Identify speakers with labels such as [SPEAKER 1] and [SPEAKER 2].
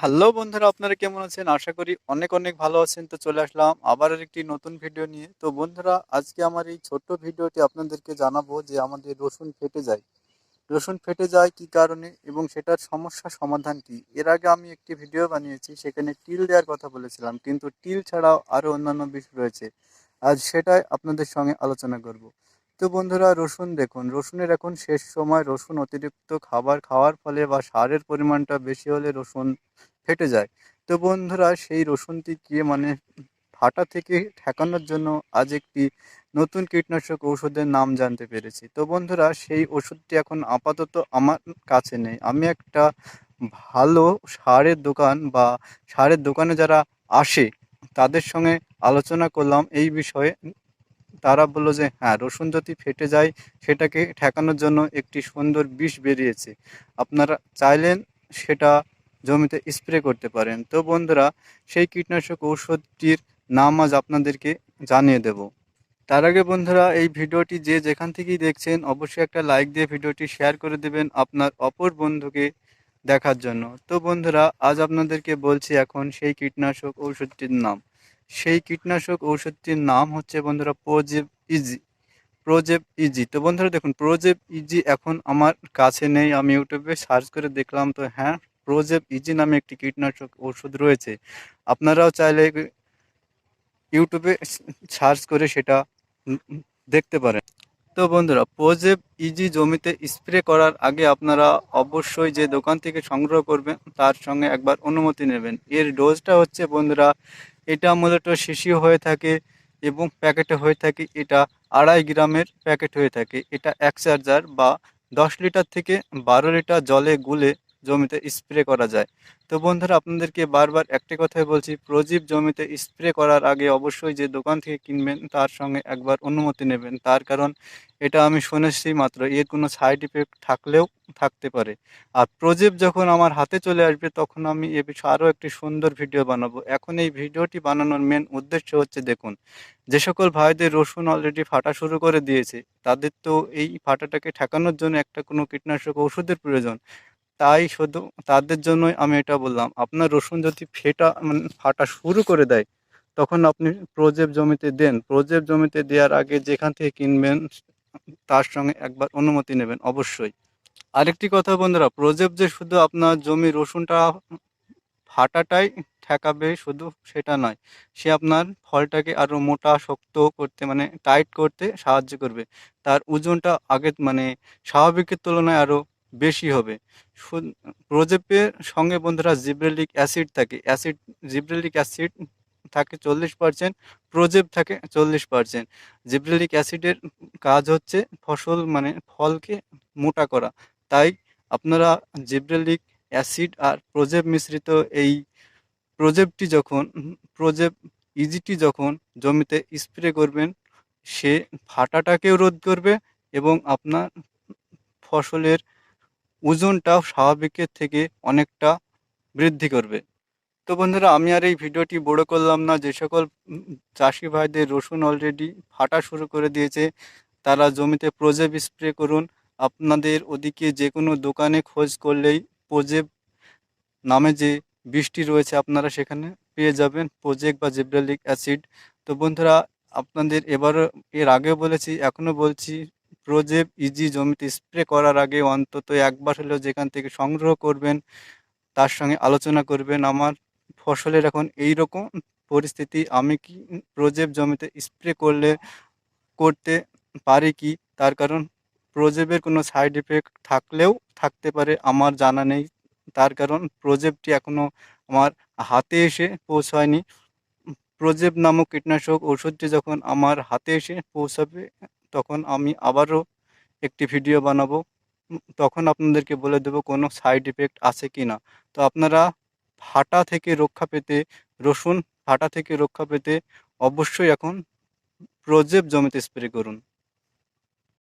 [SPEAKER 1] Hello বন্ধুরা, আপনারা কেমন আছেন? আশা করি অনেক অনেক ভালো আছেন। তো চলে আসলাম আবার একটি নতুন ভিডিও নিয়ে। তো বন্ধুরা, আজকে আমার এই ছোট্ট ভিডিওটি আপনাদেরকে জানাব যে আমাদের রসুন ফেটে যায়। রসুন ফেটে যায় কি কারণে এবং সেটার সমস্যা সমাধান কি? এর আগে আমি একটি ভিডিও বানিয়েছি, সেখানে টিল দেওয়ার কথা বলেছিলাম, কিন্তু টিল ছাড়াও আরও অন্যান্য বিষয় রয়েছে। আজ সেটাই আপনাদের সঙ্গে আলোচনা করব। তো বন্ধুরা রসুন দেখুন, রসুনের এখন শেষ সময়। রসুন অতিরিক্ত খাবার খাওয়ার ফলে বা সারের পরিমাণটা বেশি হলে রসুন ফেটে যায়। তো বন্ধুরা সেই রসুনটিকে মানে ফাটা থেকে ঠেকানোর জন্য আজ একটি নতুন কীটনাশক ঔষধের নাম জানতে পেরেছি। তো বন্ধুরা সেই ওষুধটি এখন আপাতত আমার কাছে নেই। আমি একটা ভালো সারের দোকান বা সারের দোকানে যারা আসে, তাদের সঙ্গে আলোচনা করলাম। এই বিষয়ে তারা বলল যে হ্যাঁ রসুন যদি ফেটে যায়, সেটাকে ঠেকানোর জন্য একটি সুন্দর বিষ বেরিয়েছে। আপনারা চাইলেন সেটা জমিতে স্প্রে করতে পারেন। তো বন্ধুরা, সেই কীটনাশক ঔষধটির নাম আজ আপনাদেরকে জানিয়ে দেব। তার আগে বন্ধুরা, এই ভিডিওটি যে যেখান থেকেই দেখছেন, অবশ্যই একটা লাইক দিয়ে ভিডিওটি শেয়ার করে দেবেন আপনার অপর বন্ধুকে দেখার জন্য। তো বন্ধুরা, আজ আপনাদেরকে বলছি এখন সেই কীটনাশক ঔষধটির নাম। সেই কীটনাশক ঔষধটির নাম হচ্ছে বন্ধুরা প্রোজেব ইজি প্রোজেব ইজি। তো বন্ধুরা দেখুন, প্রোজেব ইজি এখন আমার কাছে নেই, আমি ইউটিউবে সার্চ করে দেখলাম, তো হ্যাঁ প্রোজেব ইজি নামে একটি কীটনাশক ওষুধ রয়েছে। আপনারাও চাইলে ইউটিউবে সার্চ করে সেটা দেখতে পারেন। তো বন্ধুরা, প্রোজেব ইজি জমিতে স্প্রে করার আগে আপনারা অবশ্যই যে দোকান থেকে সংগ্রহ করবেন, তার সঙ্গে একবার অনুমতি নেবেন। এর ডোজটা হচ্ছে বন্ধুরা এটা মূলত শিশি হয়ে থাকে এবং প্যাকেটে হয়ে থাকে এটা আড়াই গ্রামের প্যাকেট হয়ে থাকে। এটা এক চার্জার বা দশ লিটার থেকে বারো লিটার জলে গুলে জমিতে স্প্রে করা যায়। তো বন্ধুরা, আপনাদেরকে বারবার একটি কথাই বলছি প্রজীব জমিতে স্প্রে করার আগে অবশ্যই যে দোকান থেকে কিনবেন, তার সঙ্গে একবার অনুমতি নেবেন। তার কারণ এটা আমি শুনেছি মাত্র, এর কোনো সাইড ইফেক্ট থাকলেও থাকতে পারে। আর প্রজীব যখন আমার হাতে চলে আসবে, তখন আমি এ বিষয়ে আরও একটি সুন্দর ভিডিও বানাবো। এখন এই ভিডিওটি বানানোর মেন উদ্দেশ্য হচ্ছে, দেখুন, যে সকল ভাইদের রসুন অলরেডি ফাটা শুরু করে দিয়েছে, তাদের তো এই ফাটাটাকে ঠেকানোর জন্য একটা কোনো কীটনাশক ওষুধের প্রয়োজন। তাই শুধু তাদের জন্যই আমি এটা বললাম। আপনার রসুন যদি ফেটা মানে ফাটা শুরু করে দেয়, তখন আপনি প্রজেব জমিতে দেন। প্রজেব জমিতে দেওয়ার আগে যেখান থেকে কিনবেন, তার সঙ্গে একবার অনুমতি নেবেন, অবশ্যই। আরেকটি কথা বন্ধুরা, প্রজেব যে শুধু আপনার জমি রসুনটা ফাটাটাই ঠেকাবে, শুধু সেটা নয়, সে আপনার ফলটাকে আরও মোটা, শক্ত করতে মানে টাইট করতে সাহায্য করবে। তার ওজনটা আগে মানে স্বাভাবিকের তুলনায় আরও বেশি হবে। প্রোজেপের সঙ্গে বন্ধুরা জিব্রেলিক অ্যাসিড থাকে। অ্যাসিড, জিব্রেলিক অ্যাসিড থাকে চল্লিশ পার্সেন্ট প্রোজেপ থাকে চল্লিশ পার্সেন্ট জিব্রেলিক অ্যাসিডের কাজ হচ্ছে ফসল মানে ফলকে মোটা করা। তাই আপনারা জিব্রেলিক অ্যাসিড আর প্রোজেপ মিশ্রিত এই প্রোজেপটি যখন, প্রোজেপ ইজিটি যখন জমিতে স্প্রে করবেন, সে ফাটাটাকেও রোধ করবে এবং আপনার ফসলের ওজনটাও স্বাভাবিকের থেকে অনেকটা বৃদ্ধি করবে। তো বন্ধুরা, আমি আর এই ভিডিওটি বড় করলাম না। যে সকল চাষি ভাইদের রসুন অলরেডি ফাটা শুরু করে দিয়েছে, তারা জমিতে প্রজেব স্প্রে করুন। আপনাদের ওদিকে যে কোনো দোকানে খোঁজ করলেই প্রজেব নামে যে বৃষ্টি রয়েছে আপনারা সেখানে পেয়ে যাবেন প্রজেক বা জিব্রালিক অ্যাসিড। তো বন্ধুরা, আপনাদের এবারও এর আগেও বলেছি, এখনও বলছি প্রোজেব ইজি জমিতে স্প্রে করার আগে অন্তত একবার হলেও যেখান থেকে সংগ্রহ করবেন, তার সঙ্গে আলোচনা করবেন, আমার ফসলের এখন এই রকম পরিস্থিতি, আমি কি প্রোজেব জমিতে স্প্রে করলে, করতে পারি কি? তার কারণ প্রোজেবের কোনো সাইড এফেক্ট থাকলেও থাকতে পারে, আমার জানা নেই। তার কারণ প্রোজেবটি এখনও আমার হাতে এসে পৌঁছায়নি। প্রোজেব নামক কীটনাশক ওষুধটি যখন আমার হাতে এসে পৌঁছাবে তখন আমি আবারও একটি ভিডিও বানাবো। তখন আপনাদেরকে বলে দেবো কোনো সাইড ইফেক্ট আছে কি না তো আপনারা ফাটা থেকে রক্ষা পেতে, রসুন ফাটা থেকে রক্ষা পেতে অবশ্যই এখন প্রজেব জমিতে স্প্রে করুন।